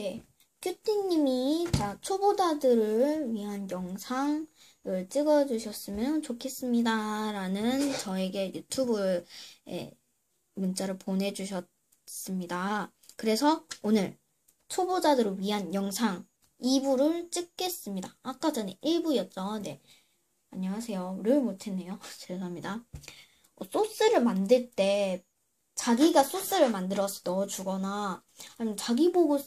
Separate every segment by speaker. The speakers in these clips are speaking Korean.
Speaker 1: 네. 큐티님이 자 초보자들을 위한 영상을 찍어주셨으면 좋겠습니다. 라는 저에게 유튜브에 문자를 보내주셨습니다. 그래서 오늘 초보자들을 위한 영상 2부를 찍겠습니다. 아까 전에 1부였죠. 네. 안녕하세요. 를 못했네요. 죄송합니다. 어, 소스를 만들 때 자기가 소스를 만들어서 넣어주거나 아니면 자기 보고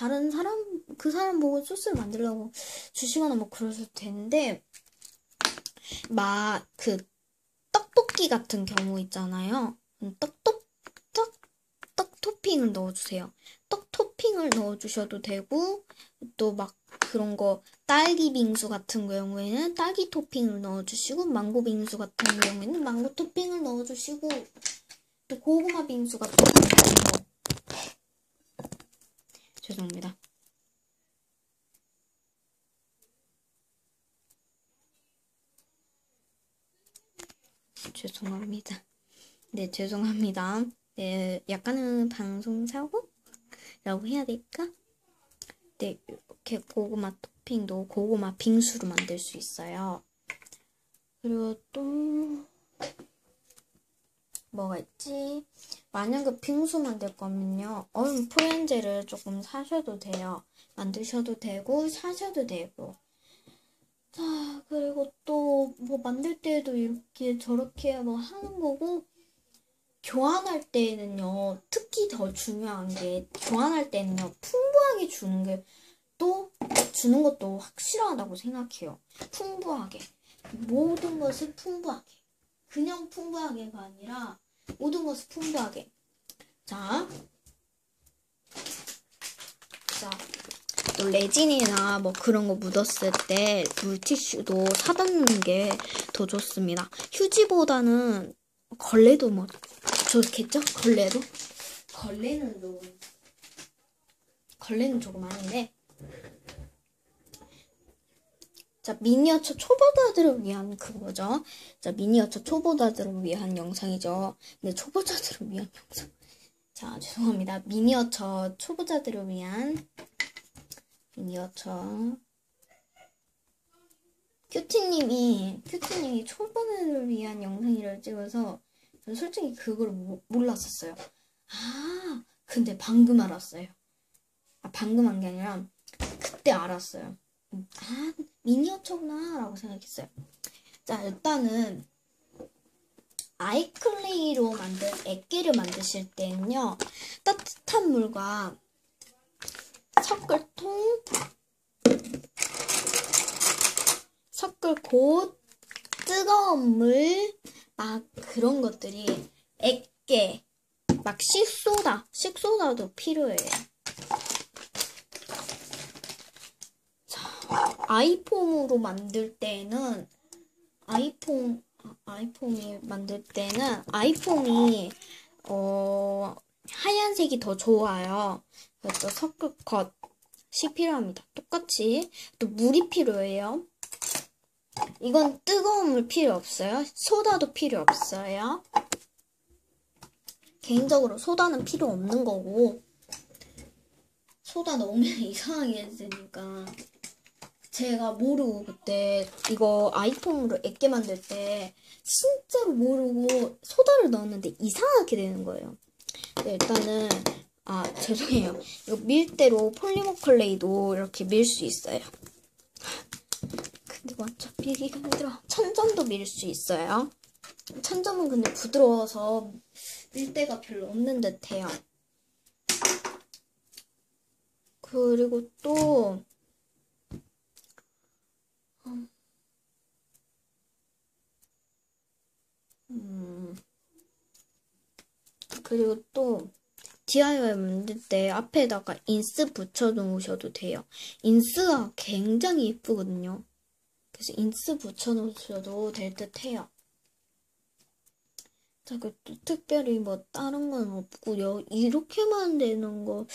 Speaker 1: 다른 사람 그 사람 보고 소스를 만들려고 주시거나 뭐 그러셔도 되는데 막 그 떡볶이 같은 경우 있잖아요. 떡 떡 떡, 떡 토핑을 넣어주세요. 떡 토핑을 넣어주셔도 되고 또 막 그런 거 딸기 빙수 같은 경우에는 딸기 토핑을 넣어주시고 망고 빙수 같은 경우에는 망고 토핑을 넣어주시고 또 고구마 빙수 같은 경우 죄송합니다. 죄송합니다. 네, 죄송합니다. 네, 약간은 방송 사고라고 해야 될까? 네, 이렇게 고구마 토핑도 고구마 빙수로 만들 수 있어요. 그리고 또 뭐가 있지? 만약에 빙수 만들 거면요. 얼음 포연제를 조금 사셔도 돼요. 만드셔도 되고 사셔도 되고. 자, 그리고 또 뭐 만들 때도 이렇게 저렇게 뭐 하는 거고 교환할 때는요. 특히 더 중요한 게 교환할 때는요. 풍부하게 주는 게 또 주는 것도 확실하다고 생각해요. 풍부하게. 모든 것을 풍부하게. 그냥 풍부하게가 아니라 모든 것을 풍부하게. 자, 자, 또 레진이나 뭐 그런 거 묻었을 때 물티슈도 사다 놓는 게 더 좋습니다. 휴지보다는 걸레도 뭐 좋겠죠? 걸레도? 걸레는 좀 걸레는 조금 아닌데 자, 미니어처 초보자들을 위한 그거죠. 자, 미니어처 초보자들을 위한 영상이죠. 네, 초보자들을 위한 영상. 자, 죄송합니다. 미니어처 초보자들을 위한 미니어처. 큐티님이, 큐티님이 초보자들을 위한 영상이를 찍어서 전 솔직히 그걸 모, 몰랐었어요. 아, 근데 방금 알았어요. 아, 방금 한 게 아니라 그때 알았어요. 아, 미니어처구나 라고 생각했어요. 자, 일단은 아이클레이로 만든 액기를 만드실 때는요. 따뜻한 물과 섞을 통 섞을 곳 뜨거운 물 막 그런 것들이 액계 막 식소다 식소다도 필요해요. 아이폼으로 만들 때는 아이폼 아이폼이 만들 때는 아이폼이 어 하얀색이 더 좋아요. 그래서 섞을 것이 필요합니다. 똑같이 또 물이 필요해요. 이건 뜨거운 물 필요 없어요. 소다도 필요 없어요. 개인적으로 소다는 필요 없는 거고 소다 넣으면 이상하게 했으니까 제가 모르고 그때 이거 아이폰으로 액게 만들 때 진짜로 모르고 소다를 넣었는데 이상하게 되는 거예요. 네, 일단은 아 죄송해요. 이거 밀대로 폴리머 클레이도 이렇게 밀 수 있어요. 근데 완전 밀기가 힘들어. 천점도 밀 수 있어요. 천점은 근데 부드러워서 밀대가 별로 없는 듯해요. 그리고 또 그리고 또 DIY 만들 때 앞에다가 인스 붙여 놓으셔도 돼요. 인스가 굉장히 예쁘거든요. 그래서 인스 붙여 놓으셔도 될 듯 해요. 자, 그 특별히 뭐 다른 건 없고요. 이렇게만 되는 거가?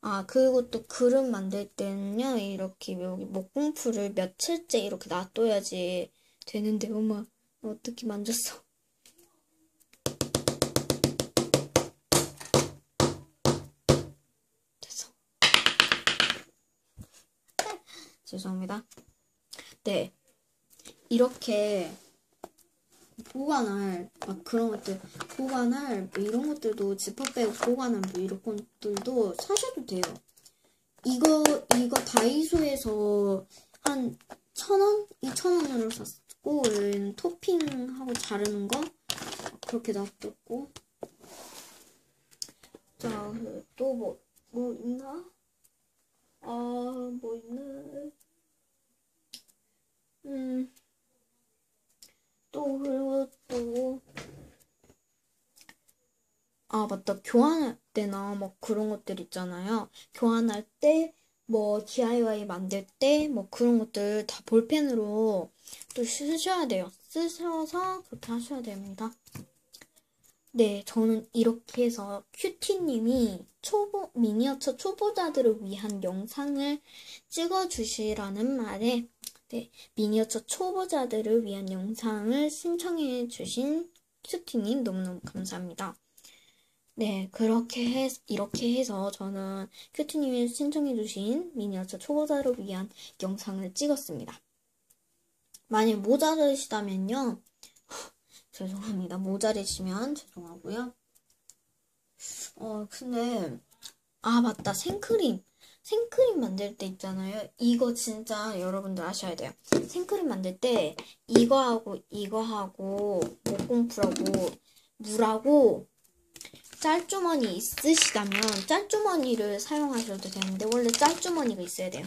Speaker 1: 아, 그리고 또 그릇 만들 때는요, 이렇게 여기 목공풀을 며칠째 이렇게 놔둬야지 되는데, 엄마, 어떻게 만졌어? 죄송합니다. 네. 이렇게 보관할 막 그런 것들 보관할 뭐 이런 것들도 지퍼백 보관할 뭐 이런 것들도 사셔도 돼요. 이거 이거 다이소에서 한 천 원, 이천 원으로 샀고 얘는 토핑하고 자르는 거 그렇게 놔뒀고 자또뭐뭐 있나? 아 뭐 있나? 음. 또 그리고 또 아, 맞다. 교환할 때나 뭐 그런 것들 있잖아요. 교환할 때, 뭐 DIY 만들 때, 뭐 그런 것들 다 볼펜으로 또 쓰셔야 돼요. 쓰셔서 그렇게 하셔야 됩니다. 네, 저는 이렇게 해서 큐티님이 초보, 미니어처 초보자들을 위한 영상을 찍어주시라는 말에, 네, 미니어처 초보자들을 위한 영상을 신청해 주신 큐티님 너무너무 감사합니다. 네, 그렇게 해, 이렇게 해서 저는 큐티님이 신청해 주신 미니어처 초보자를 위한 영상을 찍었습니다. 만약 모자르시다면요, 죄송합니다. 모자르시면 죄송하고요. 어, 근데, 아, 맞다. 생크림. 생크림 만들 때 있잖아요. 이거 진짜 여러분들 아셔야 돼요. 생크림 만들 때 이거하고 이거하고 목공풀하고 물하고 짤주머니 있으시다면 짤주머니를 사용하셔도 되는데 원래 짤주머니가 있어야 돼요.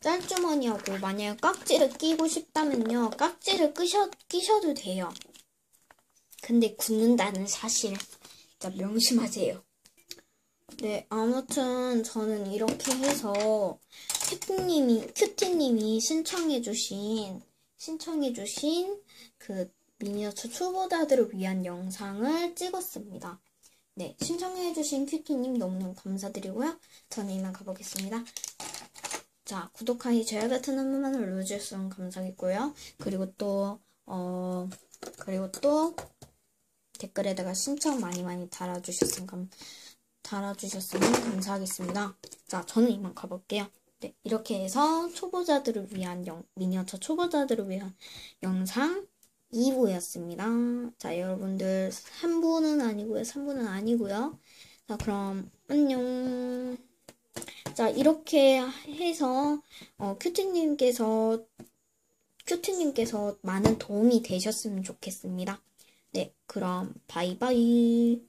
Speaker 1: 짤주머니하고 만약 깍지를 끼고 싶다면요. 깍지를 끼셔, 끼셔도 돼요. 근데 굳는다는 사실 진짜 명심하세요. 네, 아무튼 저는 이렇게 해서 큐티님이 큐티님이 신청해주신 신청해주신 그 미니어처 초보자들을 위한 영상을 찍었습니다. 네, 신청해주신 큐티님 너무너무 감사드리고요. 저는 이만 가보겠습니다. 자, 구독하기, 좋아요 버튼 한 번만 눌러주셨으면 감사하겠고요. 그리고 또, 어, 그리고 또, 댓글에다가 신청 많이 많이 달아주셨으면 감, 달아주셨으면 감사하겠습니다. 자, 저는 이만 가볼게요. 네, 이렇게 해서 초보자들을 위한 영, 미니어처 초보자들을 위한 영상 2부였습니다. 자, 여러분들 3부는 아니고요. 3부는 아니고요. 자, 그럼 안녕. 자, 이렇게 해서 어, 큐티님께서 큐티님께서 많은 도움이 되셨으면 좋겠습니다. 네, 그럼 바이바이.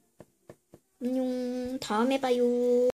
Speaker 1: 안녕. 다음에 봐요.